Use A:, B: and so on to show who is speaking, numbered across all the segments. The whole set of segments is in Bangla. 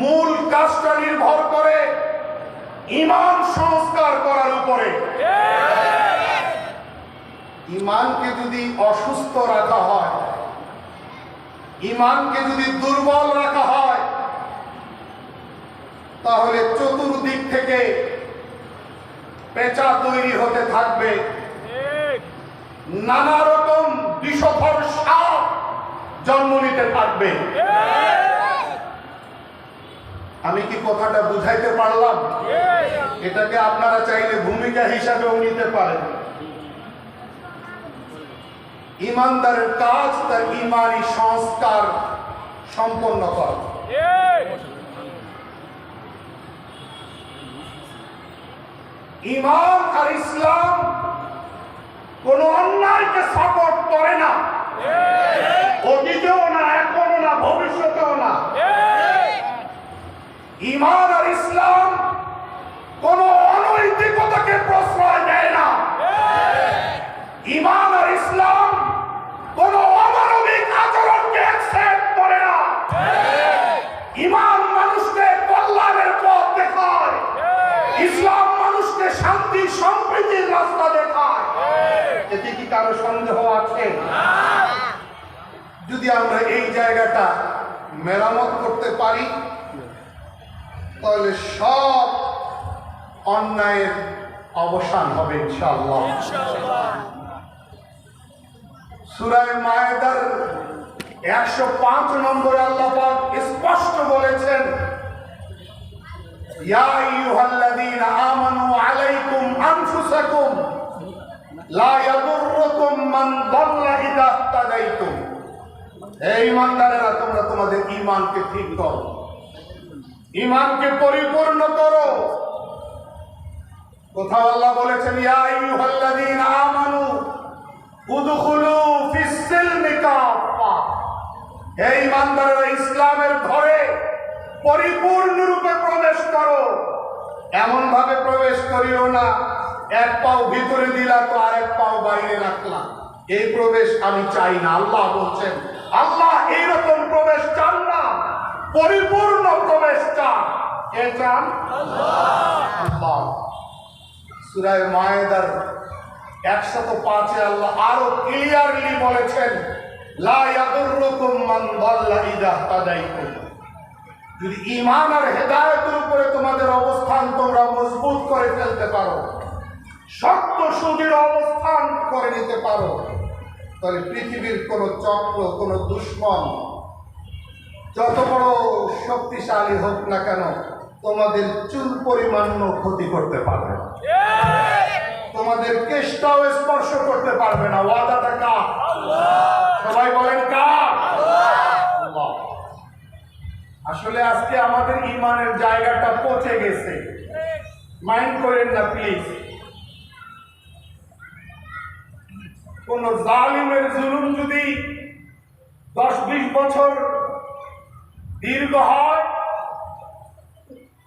A: মূল কাজটা নির্ভর করে ইমান সংস্কার করার উপরে। ইমানকে যদি অসুস্থ রাখা হয়, ইমানকে যদি দুর্বল রাখা হয়, তাহলে চতুর্দিক থেকে পেঁচা তৈরি হতে থাকবে। নানা রকম বিষধর সাপ জন্ম নিতে থাকবে। আমি কি কথাটা বুঝাইতে পারলাম? এটাকে আপনারা চাইলে ভূমিকা হিসাবেও নিতে পারেন। ইমানদারের কাজ তার ইমানি সংস্কার সম্পন্ন করা। ইমান আর ইসলাম কোন অন্যায়কে সাপোর্ট করে না। অতীতেও না এখনও না ভবিষ্যতেও না। ইমান আর ইসলাম কোন অনৈতিকতাকে প্রশ্রয় দেয় না। ইমান আর ইসলাম কোন অমানবিক আচরণকে অ্যাকসেপ্ট করে না। ইমান মানুষকে কল্যাণের পথ দেখায়। ইসলাম মানুষকে শান্তি, সম্প্রীতির রাস্তা দেখায়। এতে কি কারও সন্দেহ আছে? যদি আমরা এই জায়গাটা মেরামত করতে পারি তাহলে সব অন্যায়ের অবসান হবে সুরায় মায়েদার একশো পাঁচ নম্বরে আল্লাহ পাক স্পষ্ট বলেছেন লা মান তোমরা তোমাদের ঈমানকে ঠিক করো। ঈমানকে পরিপূর্ণ করো। কোথাও আল্লাহ বলেছেন আমানু ইসলামের ঘরে পরিপূর্ণ রূপে প্রবেশ করো। এমন ভাবে প্রবেশ করিও না। এক পাও ভিতরে দিলা তো আরেক পাও বাইরে রাখলা। এই প্রবেশ আমি চাই না, আল্লাহ বলছেন। আল্লাহ এইরকম প্রবেশ চান না। পরিপূর্ণ প্রবেশ চান কে চান? আল্লাহ। সুরায় মায়েদার একশত পাঁচে আল্লাহ আরও ক্লিয়ারলি বলেছেন যদি ঈমান আর হেদায়েতের উপরে তোমাদের অবস্থান তোমরা মজবুত করে ফেলতে পারো, শক্ত সুদৃঢ় অবস্থান করে নিতে পারো, তাহলে পৃথিবীর কোন চক্র, কোন দুশ্মন যত বড় শক্তিশালী হোক না কেন, তোমাদের চুল পরিমাণ ক্ষতি করতে পারবে তোমাদের কেশটাও স্পর্শ করতে পারবে না। ওয়াদাটা কা সবাই বলেন কা আসলে আজকে আমাদের ইমানের জায়গাটা পচে গেছে। মাইন্ড করেন না, প্লিজ। কোন জালিমের জুলুম যদি দশ বিশ বছর দীর্ঘ হয়।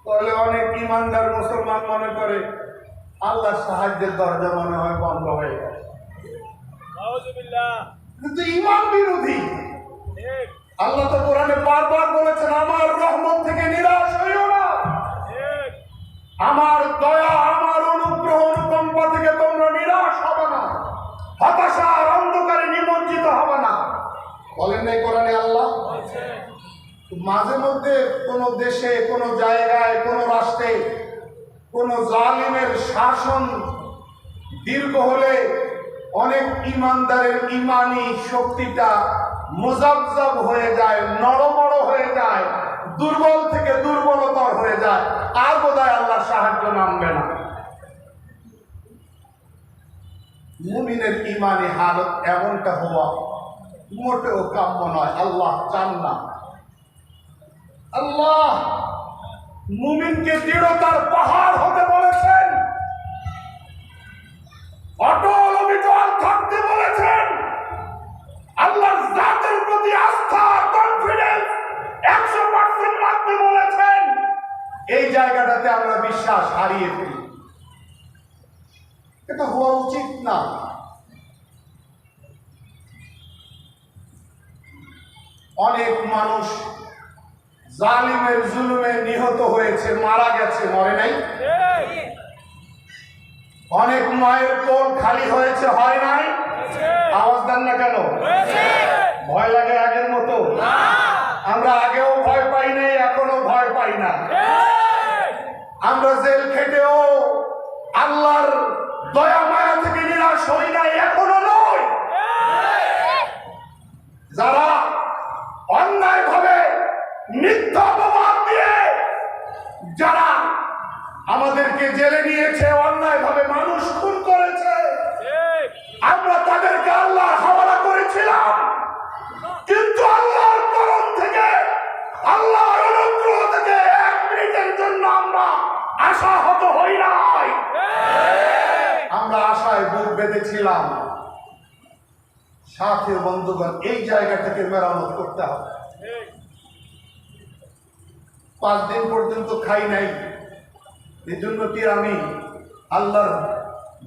A: তাহলে অনেক ইমানদার মুসলমান মনে করে আল্লাহ সাহায্যের দরজা মনে হয় বন্ধ হয়ে গেছে কিন্তু ইমান বিরোধী। আল্লাহ তো কোরআনে বারবার বলেছেন আমার রহমত থেকে নিরাশ হইও না। আমার দয়া আমার অনুগ্রহ অনুকম্পা থেকে তোমরা নিরাশ হবে না। হতাশা আর অন্ধকারে নিমজ্জিত হবে না। বলেন নাই কোরআনে আল্লাহ? মাঝে মধ্যে কোন দেশে, কোন জায়গায়, কোন রাষ্ট্রে কোন জালিমের শাসন দীর্ঘ হলে অনেক ইমানদারের ইমানি শক্তিটা মোজাবজাব হয়ে যায় নড়বড় হয়ে যায়, দুর্বল থেকে দুর্বলতর হয়ে যায়। আর বোধহয় আল্লাহ সাহায্য নামবে না। মুমিনের ইমানি হালত এমনটা হওয়া মোটেও কাম্য নয়। আল্লাহ চান না। আল্লাহ মুমিনকে দৃঢ়তার পাহাড় হতে বলেছেন। অটল অবিচল থাকতে বলেছেন। আল্লাহর জাতের প্রতি আস্থা কনফিডেন্স একশো পার্সেন্ট রাখতে বলেছেন। এই জায়গাটাতে আমরা বিশ্বাস হারিয়ে ফেলি। এটা হওয়া উচিত না। অনেক মানুষ জালিমের জুলুমে নিহত হয়েছে, মারা গেছে, মরে নাই? অনেক মায়ের কোল খালি হয়েছে, হয় নাই? আওয়াজ দেন না কেন? ভয় লাগে আগের মতো? আমরা আগেও ভয় পাই নাই, এখনও ভয় পাই না। আমরা জেল খেটেও আল্লাহর দয়া মায়া থেকে নিরাশ হই নাই, এখনও নয় যারা অন্যায় মিথ্যা অপবাদ দিয়ে যারা আমাদেরকে জেলে নিয়েছে অন্যায় ভাবে মানুষ খুন করেছে, আমরা তাদেরকে আল্লাহর হাওয়ালা করেছিলাম। কিন্তু আল্লাহর তরফ থেকে, আল্লাহর অনুগ্রহ থেকে এক মিনিটের জন্য আমরা আশাহত হই নাই। আমরা আশায় বুক বেঁধেছিলাম। সাথে বন্ধুগণ, এই জায়গাটাকে মেরামত করতে হবে। পাঁচ দিন পর্যন্ত খাই নাই। এই জন্য কি আমি আল্লাহর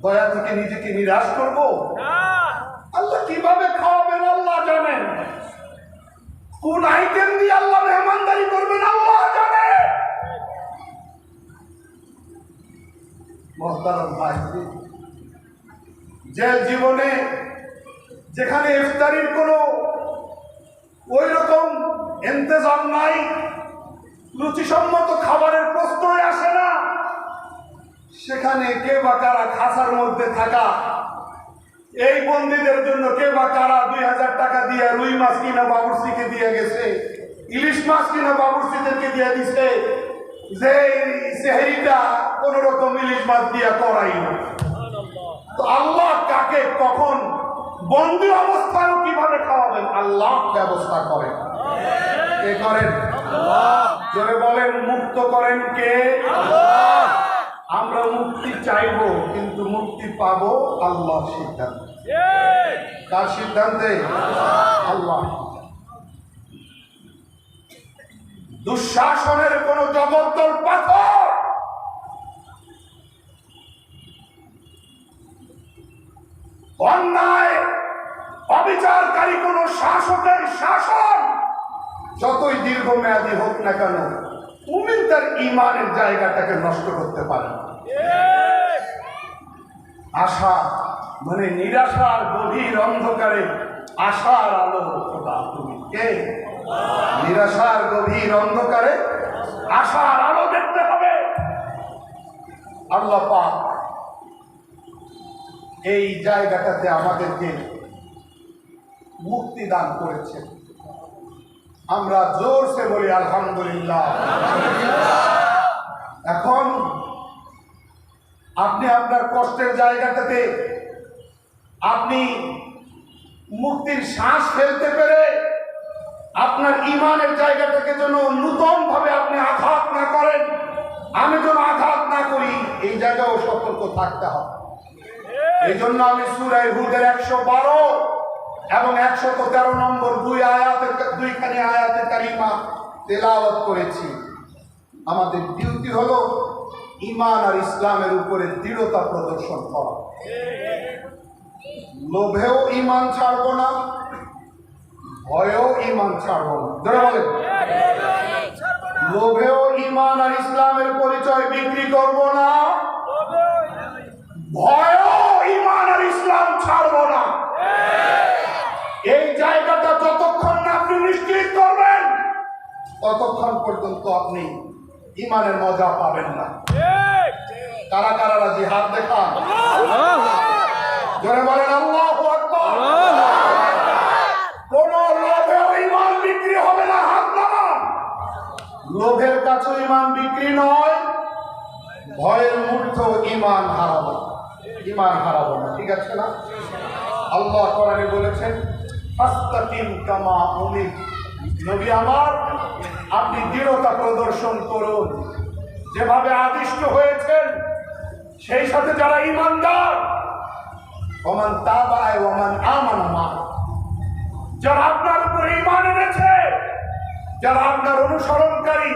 A: দয়া থেকে নিজেকে নিরাশ করব? আল্লাহ কীভাবে খাওয়াবেন আল্লাহ জানেন। কোন আইটেম দিয়ে আল্লাহ মেহমানদারি করবেন আল্লাহ জানে জেল জীবনে যেখানে ইফতারির কোনো ওই রকম ইন্তজাম নাই রুচিসম্মত খাবারের প্রশ্নই আসে না। সেখানে কে বা কারা খাসার মধ্যে থাকা, এই বন্দীদের জন্য কে বা কারা দুই হাজার টাকা দিয়ে রুই মাছ কিনা বাবুর্চিকে দিয়ে গেছে, ইলিশ মাছ কিনা বাবুর্চিদেরকে দিয়ে দিছে যে সেহেরিটা কোন রকম ইলিশ মাছ দিয়ে করাই না। তো আল্লাহ কাকে কখন বন্দি অবস্থায়ও কীভাবে খাওয়াবেন, আল্লাহ ব্যবস্থা করেন। কে করেন। জোরে বলেন মুক্ত করেন কে? আমরা মুক্তি চাইব কিন্তু মুক্তি পাবো আল্লাহ সিদ্ধান্ত। কার সিদ্ধান্তে? আল্লাহ। দুঃশাসনের কোন জগদ্দল পাথর! অন্যায় অবিচারকারী কোন শাসকের শাসন! যতই দীর্ঘমেয়াদী হোক না কেন, মুমিন তার ইমানের জায়গাটাকে নষ্ট করতে পারে। আশা মানে নিরাশার গভীর অন্ধকারে আশার আলো খোদা, তুমি কে? নিরাশার গভীর অন্ধকারে আশার আলো দেখতে হবে। আল্লাহ পাক এই জায়গাটাতে আমাদেরকে মুক্তি দান করেছেন। আমরা জোরসে বলি, আলহামদুলিল্লাহ। এখন আপনি আপনার কষ্টের জায়গাটাতে আপনি মুক্তির শ্বাস ফেলতে পেরে আপনার ইমানের জায়গাটাকে যেন নূতন ভাবে আপনি আঘাত না করেন, আমি যেন আঘাত না করি, এই জায়গাও সতর্ক থাকতে হবে। এই জন্য আমি সুরাই হুদের একশো বারো এবং একশত তেরো নম্বর দুই আয়াতের দুইখানি আয়াতের কারিমা তেলাওয়াত করেছি। আমাদের ডিউটি হলো ইমান আর ইসলামের উপরে দৃঢ়তা প্রদর্শন করা। লোভেও ইমান ছাড়বো না, ভয়েও ইমান ছাড়বো না। লোভেও ইমান আর ইসলামের পরিচয় বিক্রি করব না, ভয়েও ইমান আর ইসলাম ছাড়বো না। নিশ্চিত করবেন ততক্ষণ পর্যন্ত আপনি ইমানের মজা পাবেন না। কারা কারা রাজি? হাত দেখান। জোরে বলেন, আল্লাহ কোন লোভেও ইমান বিক্রি হবে না, হাত নামান। লোভের কাছে ইমান বিক্রি নয়, ভয়ের মূর্খ ইমান হারাবো ইমান হারাবো না, ঠিক আছে না? আল্লাহ কোরআনে বলেছেন কামা আমার, আপনি দৃঢ়তা প্রদর্শন করুন। যেভাবে আদিষ্ট হয়েছেন, সেই সাথে যারা ইমানদার, ওমান তাবায় ওমান আমান মা যারা আপনার উপরে ইমান এনেছে, যারা আপনার অনুসরণকারী,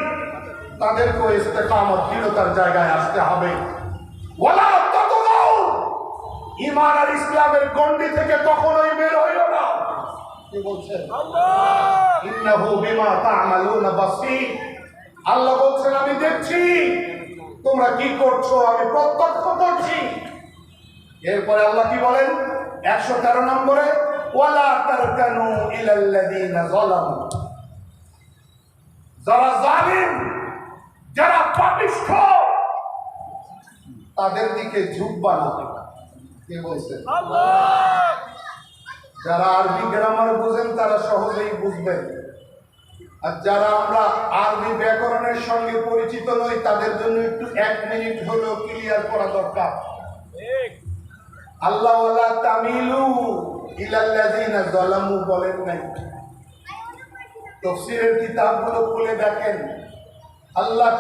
A: তাদেরকেও ইস্তেকামত দৃঢ়তার জায়গায় আসতে হবে। ততগাও ইমান আর ইসলামের গণ্ডি থেকে কখনোই বের হইও কি বলছেন? ইন্নাহু বিমা তা'মালুনা বাসীর। আল্লাহ বলছেন আমি দেখছি। তোমরা কি করছ? আমি প্রত্যক্ষ করছি। এরপরে আল্লাহ কি বলেন? একশো তেরো নম্বরে ওয়ালা তারকানু ইলাল্লাযীনা যালামু। যারা জালিম যারা পাপিষ্ঠ তাদের দিকে ঝুঁকবা না। কে বলছে? যারা আরবি গ্রামার বুঝেন, তারা সহজেই বুঝবেন। আর যারা আমরা আরবি ব্যাকরণের সঙ্গে পরিচিত নই, তাদের জন্য একটু এক মিনিট হলেও ক্লিয়ার করা দরকার। আল্লাহ তামিলু ইলাল্লাযিনা যালামু বলেন নাই। তফসিরের কিতাবগুলো খুলে দেখেন। আল্লাহ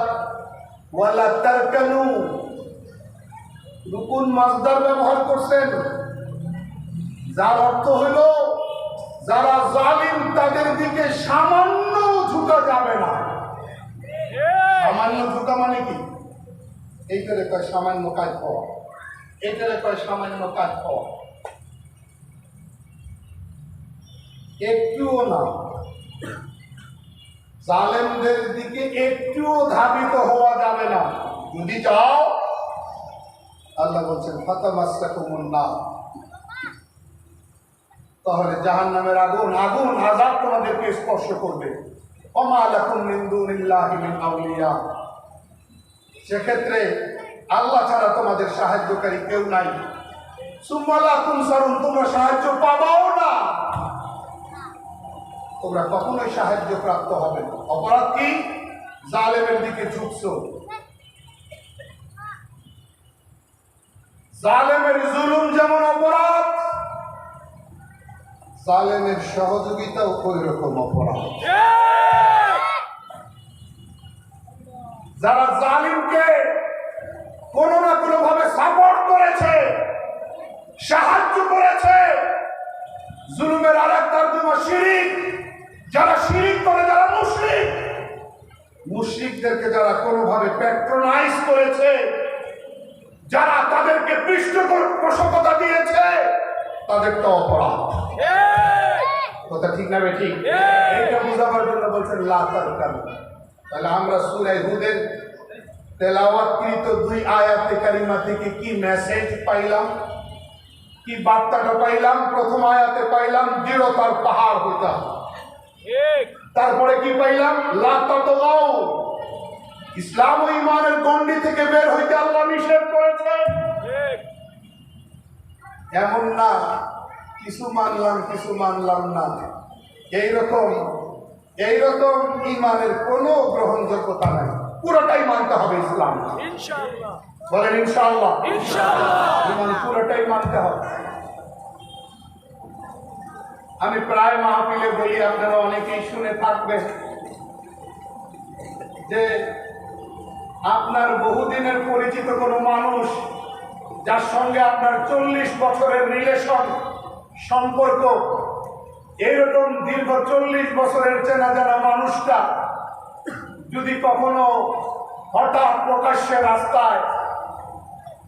A: ওয়ালা তারকানু, রুকুন মাজদার ব্যবহার করছেন। যার অর্থ হইল যারা জালিম তাদের দিকে সামান্য ঝুঁকা যাবে না। সামান্য ঝুঁকা মানে কি? এইটারে কয় সামান্য কাজ পাওয়া। এইটারে কয় সামান্য কাজ পাওয়া। একটুও না। জালেমদের দিকে একটুও ধাবিত হওয়া যাবে না। যদি যাও আল্লাহ বলছেন ফাতামাস্তাকুমুন না তাহলে জাহান নামের আগুন আগুন আজাব তোমাদেরকে স্পর্শ করবে। সেক্ষেত্রে আল্লাহ ছাড়া তোমাদের সাহায্যকারী কেউ নাই। তোমরা সাহায্য পাবাও না। তোমরা কখনোই সাহায্য প্রাপ্ত হবে না। অপরাধ কি? জালেমের দিকে ঝুঁকছো। জালেমের জুলুম যেমন অপরাধ জালেমের সহযোগিতাও ওই রকম অপরাধ। যারা জালিমকে কোনো না কোনো ভাবে সাপোর্ট করেছে, সাহায্য করেছে, জুলুমের আর এক তর্জমা শিরিক, যারা শিরিক করে, যারা মুশরিক, মুশরিকদেরকে যারা কোনোভাবে প্যাট্রোনাইজ করেছে, যারা তাদেরকে পৃষ্ঠপোষকতা দিয়েছে তাদের তো অপরাধ কথা ঠিক না ঠিক? এইটা বোঝাবার জন্য বলছেন লাতার কারণ তাহলে আমরা সুরাই হুদের তেলাওয়াতকৃত দুই আয়াতে কারিমা থেকে কি মেসেজ পাইলাম? কি বার্তাটা পাইলাম? প্রথম আয়াতে পাইলাম দৃঢ়তার পাহাড় হইতাম তারপরে কি পাইলাম? লাতা লাতাতগাও ইসলাম ও ইমানের গণ্ডি থেকে বের হইতে আল্লাহ নিষেধ করেছেন। এমন না কিছু মানলাম কিছু মানলাম না। এইরকম এইরকম ইমানের কোনো গ্রহণযোগ্যতা নাই। পুরোটাই মানতে হবে ইসলাম। বলেন ইনশাআল্লাহ।
B: ইনশাআল্লাহ।
A: ইমান পুরোটাই মানতে হবে। আমি প্রায় মাহফিলে বলি আপনারা অনেকেই শুনে থাকবেন যে আপনার বহুদিনের পরিচিত কোনো মানুষ যার সঙ্গে আপনার চল্লিশ বছরের রিলেশন সম্পর্ক এইরকম দীর্ঘ চল্লিশ বছরের চেনা জানা মানুষটা যদি কখনো হঠাৎ প্রকাশ্যে রাস্তায়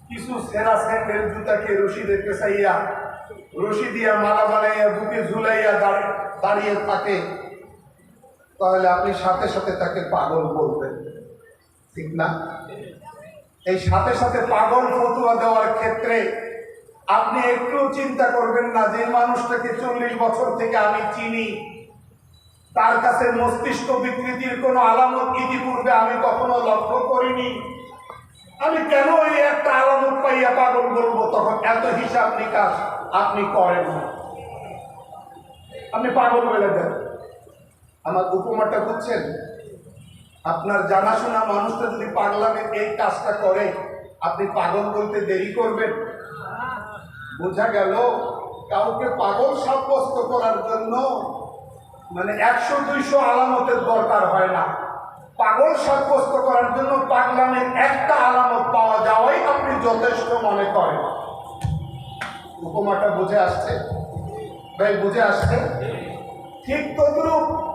A: কিছু সেরা স্যান্ডেল জুতাকে রশিদের পেশাইয়া রশি দিয়া মালা বানাইয়া বুকে ঝুলাইয়া দাঁড়িয়ে দাঁড়িয়ে থাকে, তাহলে আপনি সাথে সাথে তাকে পাগল বলবেন, ঠিক না? এই সাথে সাথে পাগল ফতুয়া দেওয়ার ক্ষেত্রে আপনি একটু চিন্তা করবেন না যে মানুষটাকে চল্লিশ বছর থেকে আমি চিনি। তার কাছে মস্তিষ্ক বিকৃতির কোনো আলামত ইতিপূর্বে আমি কখনো লক্ষ্য করিনি। আমি কেন এই একটা আলামত পাইয়া পাগল বলব? তখন এত হিসাব নিকাশ আপনি করেন না। আপনি পাগল বলে দেন। আমার উপমাটা বুঝছেন? আপনার জানাশোনা মানুষটা যদি পাগলামের এই কাজটা করে, আপনি পাগল বলতে দেরি করবেন? বোঝা গেল? কাউকে পাগল সাব্যস্ত করার জন্য মানে একশো, দুইশো আলামতের দরকার হয় না। পাগল সাব্যস্ত করার জন্য পাগলামের একটা আলামত পাওয়া যাওয়াই আপনি যথেষ্ট মনে করেন। উপমাটা বুঝে আসছে? ভাই, বুঝে আসছে? ঠিক তদ্রুপ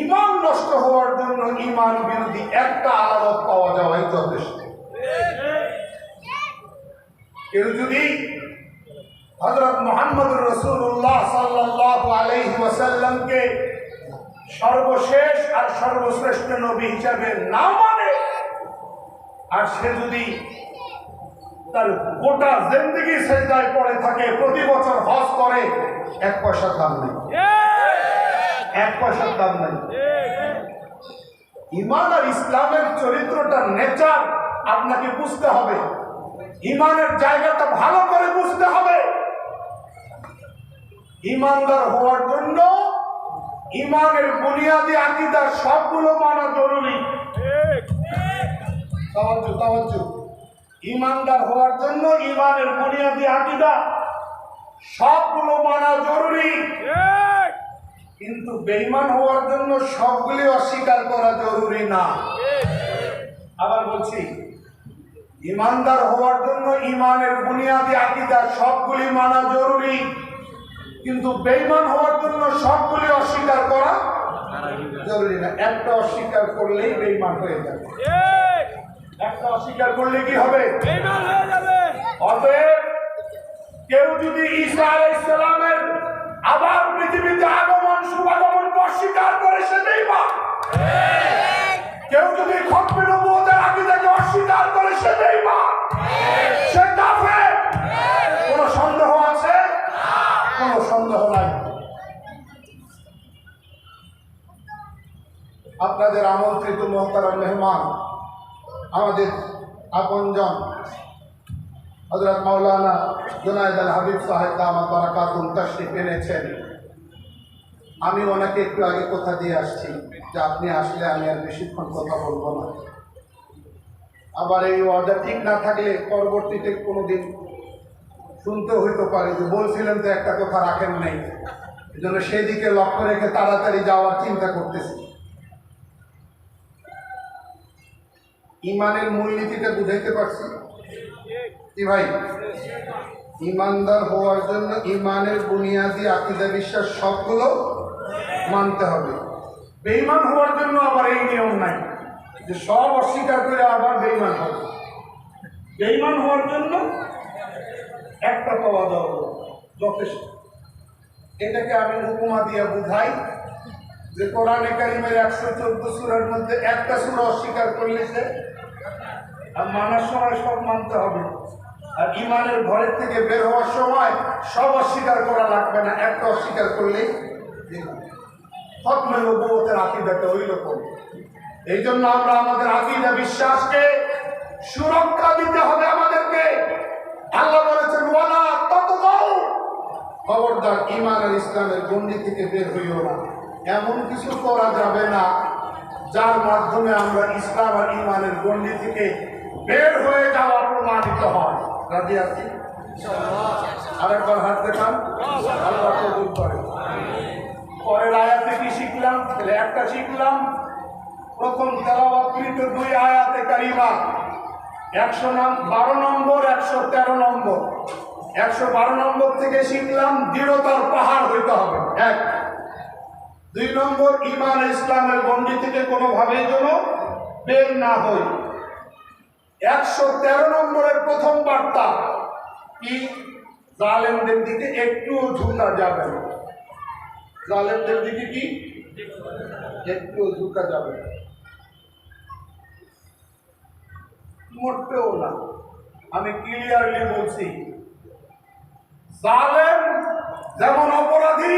A: ইমান নষ্ট হওয়ার জন্য ইমান বিরোধী একটা আলামত পাওয়া যাওয়াই যথেষ্ট কেউ যদি হজরত মোহাম্মদ রসুল্লাহ সাল্লাহ ওয়াসাল্লামকে সর্বশেষ আর সর্বশ্রেষ্ঠ নবী হিসাবে না মানে আর সে যদি তার গোটা জিন্দগি সেজদায় পড়ে থাকে, প্রতি বছর হজ করে, এক পয়সা দাম নেই। এক পয়সার দাম নেই। ইমান আর ইসলামের চরিত্রটা নেচার, আপনাকে বুঝতে হবে। ইমানের জায়গাটা ভালো করে বুঝতে হবে। ইমানদার হওয়ার জন্য ইমানের বুনিয়াদি আকিদার সবগুলো মানা জরুরি। ইমানদার হওয়ার জন্য ইমানের বুনিয়াদি আকিদা সবগুলো মানা জরুরি। কিন্তু বেঈমান হওয়ার জন্য সবগুলি অস্বীকার করা জরুরি না। আবার বলছি ইমানদার হওয়ার জন্য ইমানের বুনিয়াদি আকিদা সবগুলি মানা জরুরি কিন্তু বেঈমান হওয়ার জন্য সবগুলি অস্বীকার করা জরুরি না। একটা অস্বীকার করলেই বেঈমান হয়ে যাবে। একটা অস্বীকার করলে কি হবে? অতএব কেউ যদি ঈসা আলাইসালামের আবার পৃথিবীতে আগমন সন্দেহ আছে? কোনো সন্দেহ নাই। আপনাদের আমন্ত্রিত মহতারাম মেহমান, আমাদের আপনজন হজরত মাওলানা জুনায়দ আল হাবিব সাহেব দামাত বারাকাতুল তশরিফ এনেছেন। আমি ওনাকে একটু আগে কথা দিয়ে আসছি যে আপনি আসলে আমি আর বেশিক্ষণ কথা বলব না। আবার এই অর্ডার ঠিক না থাকলে পরবর্তীতে কোনো দিন শুনতে হইতে পারে যে বলছিলেন তো একটা কথা রাখেন নাই। এই জন্য সেই দিকে লক্ষ্য রেখে তাড়াতাড়ি যাওয়ার চিন্তা করতেছি। ইমানের মূলনীতিটা বুঝাইতে পারছি? কি ভাই। ইমানদার হওয়ার জন্য ইমানের বুনিয়াদি আকিদা বিশ্বাস সবগুলো মানতে হবে। বেইমান হওয়ার জন্য আবার এই নিয়ম নাই যে সব অস্বীকার করে আবার বেইমান হবে। বেইমান হওয়ার জন্য একটা পাওয়া দেওয়া যথেষ্ট। এটাকে আমি উপমা দিয়ে বুঝাই যে কোরআনে কারিমের একশো চোদ্দ সুরের মধ্যে একটা সুর অস্বীকার করলে সে আর মানার সময় সব মানতে হবে। আর ইমানের ঘরের থেকে বের হওয়ার সময় সব অস্বীকার করা লাগবে না, একটা অস্বীকার করলেই খতমে নবুয়তের আকিদাটা ওই রকম এই জন্য আমরা আমাদের আকিদা বিশ্বাসকে সুরক্ষা দিতে হবে আমাদেরকে। আল্লাহ বলেছেন, ওয়ালা তত খবরদার ইমান আর ইসলামের গন্ডি থেকে বের হইও না। এমন কিছু করা যাবে না যার মাধ্যমে আমরা ইসলাম আর ইমানের গন্ডি থেকে বের হয়ে যাওয়া প্রমাণিত হয়। রাজি আছি? আরেকবার হাত দেখান। আল্লাহ কবুল করে পরের আয়াতে কি শিখলাম? তাহলে একটা শিখলাম। প্রথম তেলাবাকৃত দুই আয়াতে কারিমা। একশো বারো নম্বর, একশো তেরো নম্বর। একশো বারো নম্বর থেকে শিখলাম, দৃঢ়তার পাহাড় হইতে হবে। এক। দুই নম্বর ইমান ইসলামের গন্ডি থেকে কোনোভাবেই যেন বের না হই। একশো তেরো নম্বরের প্রথম বার্তা কি? জালেমদের দিকে একটুও ঝুঁকা যাবে। না জালেমদের দিকে কি? একটুও ঝুঁকা যাবে। মোটেও না। আমি ক্লিয়ারলি বলছি জালেম যেমন অপরাধী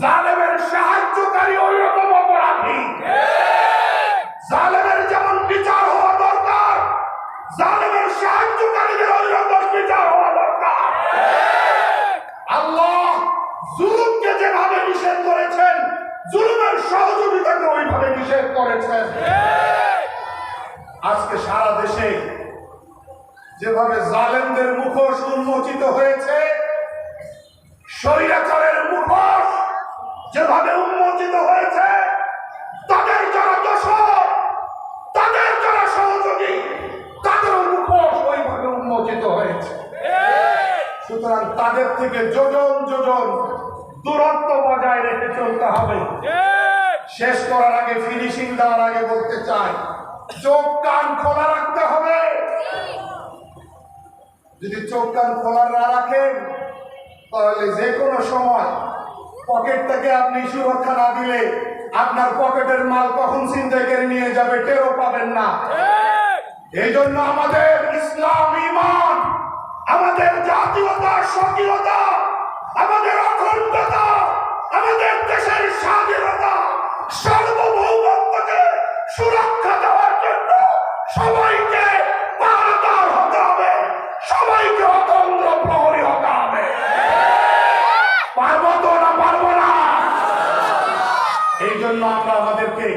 A: জালেমের সাহায্যকারী ওই রকম অপরাধী। জালেমের সহযোগিতাকে ওইভাবে নিষেধ করেছেন। আজকে সারা দেশে যেভাবে জালেমদের মুখোশ উন্মোচিত হয়েছে মুখোশ যেভাবে উন্মোচিত হয়েছে, তাদের যারা দোষর, তাদের যারা সহযোগী মুখোশ ওইভাবে উন্মোচিত হয়েছে। সুতরাং তাদের থেকে যোজন যোজন দূরত্ব বজায় রেখে চলতে হবে। শেষ করার আগে ফিনিশিং দেওয়ার আগে বলতে চাই, চোখ কান খোলা রাখতে হবে। যদি চোখ কান খোলা না রাখেন, তাহলে যে কোনো সময় পকেট থেকে আপনি সুরক্ষা না দিলে আপনার পকেটের মাল কখন চিন্তা করে নিয়ে যাবে টেরও পাবেন না। এই জন্য আমাদের ইসলাম ইমান, আমাদের জাতীয়তা, স্বকীয়তা, আমাদের অখণ্ডতা, আমাদের দেশের স্বাধীনতা সার্বভৌমত্বকে সুরক্ষা দেওয়ার জন্য সবাইকে সবাইকে অতন্ত্র প্রহরী হতে হবে পারব তো না, পারব না। এই জন্য আমরা আমাদেরকে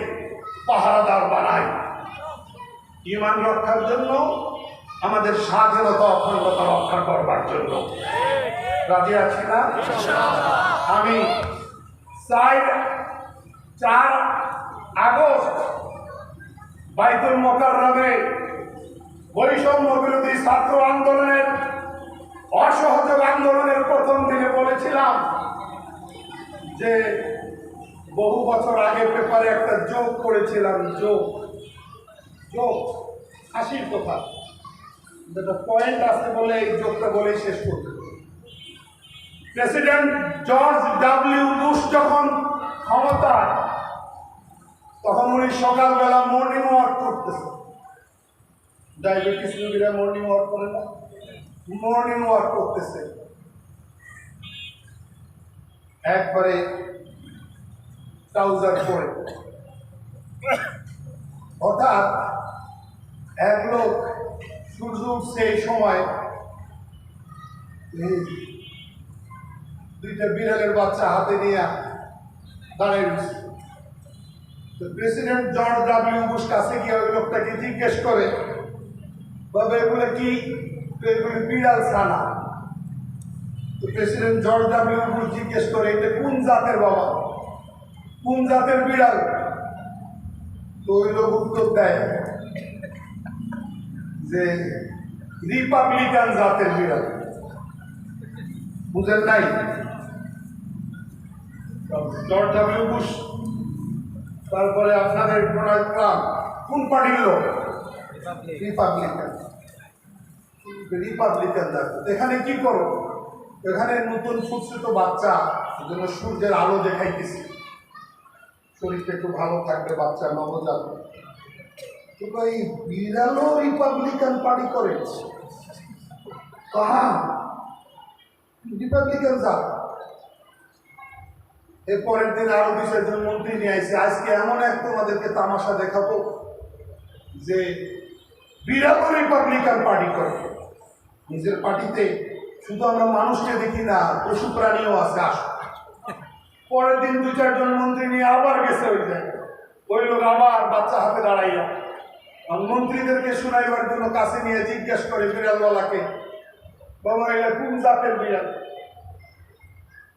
A: পাহারাদার বানাই। ইমান রক্ষার জন্য, আমাদের স্বাধীনতা অখণ্ডতা রক্ষা করবার জন্য। রাজি আছি না? আমি চার চার আগস্ট বাইতুল মোকাররমে বৈষম্য বিরোধী ছাত্র আন্দোলনের অসহযোগ আন্দোলনের প্রথম দিনে বলেছিলাম যে বহু বছর আগে পেপারে একটা যোগ করেছিলাম যোগ যোগ হাসির কথা। যেটা পয়েন্ট আছে বলে এই যোগটা বলে শেষ করতে প্রেসিডেন্ট জর্জ ডাব্লিউ বুশ যখন ক্ষমতায় তখন উনি সকালবেলা মর্নিং ওয়াক করতেছে। ডায়াবেটিস রোগীরা মর্নিং ওয়াক করে না? মর্নিং ওয়াক করতেছে। একবারে ট্রাউজার পরে। হঠাৎ এক লোক সূর্য উঠছে এই সময়। দুইটা বিড়ালের বাচ্চা হাতে নিয়ে দাঁড়ায় তো প্রেসিডেন্ট জর্জ ডাব্লিউ বুশ কাছে গিয়ে ওই লোকটাকে জিজ্ঞেস করে, বাবা, এগুলো কি? এগুলো বিড়াল ছানা। তো প্রেসিডেন্ট জর্জ ডাব্লিউ বুশ জিজ্ঞেস করে, এটা কোন জাতের বাবা? কোন জাতের বিড়াল? তো ওই লোক উত্তর দেয় যে, রিপাবলিকান জাতের বিড়াল। বুঝেন নাই? জর্জ ডাব্লিউ বুশ তারপরে আপনাদের ডোনাল্ড ট্রাম্প কোন পার্টির লোক রিপাবলিকান রিপাবলিকান এখানে কি করো? এখানে নতুন ফুটসুতো বাচ্চা জন্য সূর্যের আলো দেখাইতেছি। শরীরটা একটু ভালো থাকবে বাচ্চা নবজাত কিন্তু এই বিড়ালও রিপাবলিকান পার্টি করে কাহা রিপাবলিকান জাত এর পরের দিন আরও দুই চারজন মন্ত্রী নিয়ে আসছে আজকে এমন এক তোমাদেরকে তামাশা দেখাবো যে বিড়ালও রিপাবলিকান পার্টি করে। নিজের পার্টিতে শুধু আমরা মানুষকে দেখি না, পশু প্রাণীও আছে, আস। পরের দিন দু চারজন মন্ত্রী নিয়ে আবার গেছে ওই জায়গায় ওই লোক আবার বাচ্চা হাতে দাঁড়াইয়া। মন্ত্রীদেরকে শুনাইবার জন্য কাছে নিয়ে জিজ্ঞেস করে বিড়ালওয়ালাকে, বাবা, এটা কোন জাতের বিড়াল?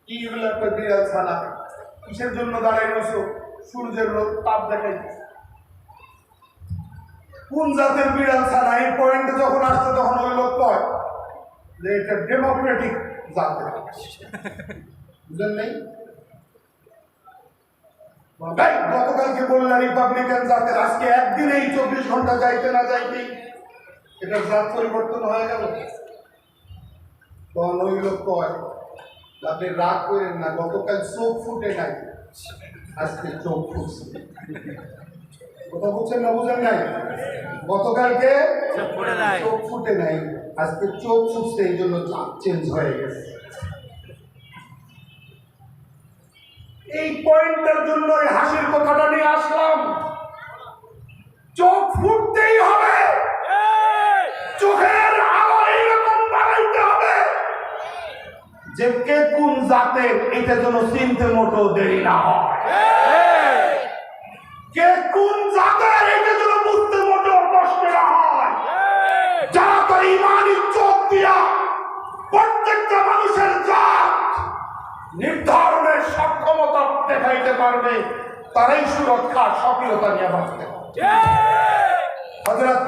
A: কি একটা বিড়াল ছানা? কিসের জন্য দাঁড়াই রয়েছো? সূর্যের লোক তাপ দেখাই কোন জাতের বিড়াল ছানা? এই পয়েন্টে যখন আসছে, তখন ওই লোক কয়, যে এটা ডেমোক্রেটিক জাতের বুঝলেন নেই? গতকালকে বললেন রিপাবলিকান জাতের আজকে একদিনেই চব্বিশ ঘণ্টা যাইতে না যাইতেই এটা জাত পরিবর্তন হয়ে গেল। তখন ওই লোক কয় আপনি রাগ করেন না গতকাল চোখ ফুটে নাই। আজকে চোখ ফুটছে। কথা বুঝছেন না বুঝেন নাই? গতকালকে
B: চোখ ফুটে নাই।
A: আজকে চোখ ফুটছে এই জন্য চেঞ্জ হয়ে গেছে। এই পয়েন্টের জন্য এই হাসির কথাটা নিয়ে আসলাম। চোখ ফুটতেই হবে চোখের আলো এইরকম বানাইতে হবে যে কে কোন জাতের এটা যেন চিনতে মোটো দেরি না হয়। কে কোন জাতের এটা যেন বুঝতে মোটো কষ্ট না হয়। যারা তার ইমানি চোখ দিয়া প্রত্যেকটা মানুষের জাত নির্ধারণের সক্ষমতা দেখাইতে পারবে তারাই সুরক্ষা সক্রিয়তা নিয়ে বাঁচতে হযরত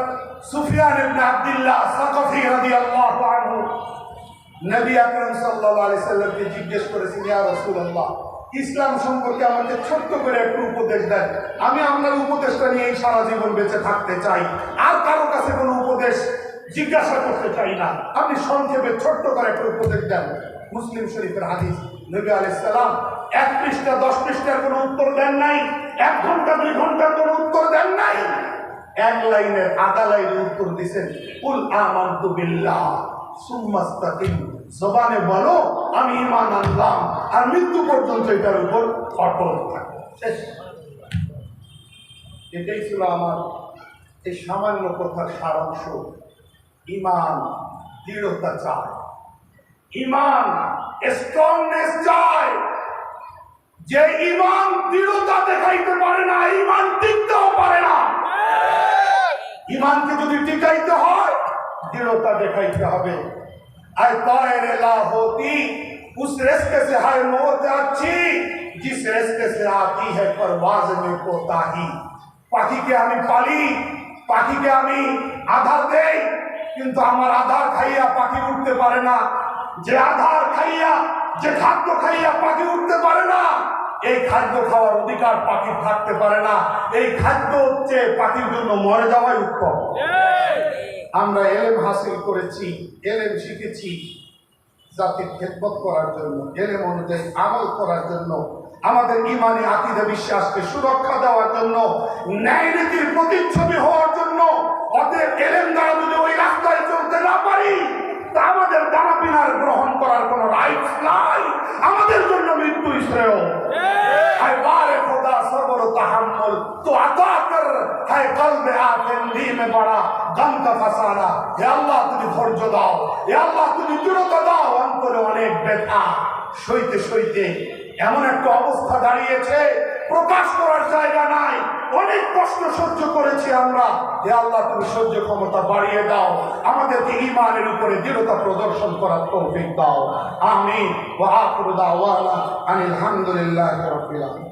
A: সুফিয়ান ইবনে আব্দুল্লাহ সাকফি রাদিয়াল্লাহু আনহু নবী আকরাম আলাইহি সাল্লামকে জিজ্ঞেস করেছেন, ইয়া রাসূলুল্লাহ, ইসলাম সম্পর্কে আমাকে ছোট্ট করে একটু উপদেশ দেন। আমি আপনার উপদেশটা নিয়েই সারা জীবন বেঁচে থাকতে চাই। আর কারও কাছে কোনো উপদেশ জিজ্ঞাসা করতে চাই না। আপনি সংক্ষেপে ছোট্ট করে একটু উপদেশ দেন। মুসলিম শরীফের হাদিস, নবী আলাইসালাম এক পৃষ্ঠা, দশ পৃষ্ঠার কোনো উত্তর দেন নাই। এক ঘণ্টা, দুই ঘণ্টার কোনো উত্তর দেন নাই। এক লাইনের আধা লাইনের উত্তর দিছেন, কুল আমান্তু বিল্লাহ। জবানে বলো আমি ইমান আনলাম। আর মৃত্যু পর্যন্ত এটার উপর অটল এটাই ছিল আমার এই সামান্য কথার সারাংশ। ইমান দৃঢ়তা চায় ইমান স্ট্রংনেস চায় যে ইমান দৃঢ়তা দেখাইতে পারে না ইমান টিকতেও পারে না। ইমানকে যদি টিকাইতে হয় দৃঢ়তা দেখাইতে হবে আর তায়ের লা होती उस रास्ते से हर मौत अच्छी जिस रास्ते से आती है परवाज में कोताही পাখিকে আমি পালি পাখিকে আমি আধার দেই কিন্তু আমার আধার খাইয়া পাখি উঠতে পারে না যে আধার খাইয়া যে খাদ্য খাইয়া পাখি উঠতে পারে না এই খাদ্য খাওয়ার অধিকার পাখির থাকতে পারে না এই খাদ্য হচ্ছে পাখির জন্য মরে যাওয়াই উত্তম আমরা এলেম হাসিল করেছি, এলেম শিখেছি জাতির খেদমত করার জন্য, এলেম অনুযায়ী আমল করার জন্য, আমাদের ইমানি আকিদা বিশ্বাসকে সুরক্ষা দেওয়ার জন্য, ন্যায় নীতির প্রতিচ্ছবি হওয়ার জন্য, অতএব এলেম দ্বারা যদি ওই রাস্তায় চলতে না পারি, তা আমাদের দানা পিনার গ্রহণ করার কোনো রাইটস নাই। আমাদের জন্য মৃত্যু শ্রেয়। اے بار خدا صبر و تحمل تو عطا کر ہے قلب آفندی میں بڑا غم کا فسانا یا اللہ তুমি ধৈর্য দাও یا اللہ তুমি দৃঢ়তা দাও অন্তরে অনেক ব্যথা সইতে সইতে এমন একটা অবস্থা দাঁড়িয়েছে প্রকাশ করার জায়গা নাই। অনেক কষ্ট সহ্য করেছি আমরা। হে আল্লাহ, তুমি সহ্য ক্ষমতা বাড়িয়ে দাও। আমাদেরকে ইমানের উপরে দৃঢ়তা প্রদর্শন করার তৌফিক দাও। আমি ওয়া আখিরু দাওয়ানা আনিল হামদুলিল্লাহি রাব্বিল আলামিন।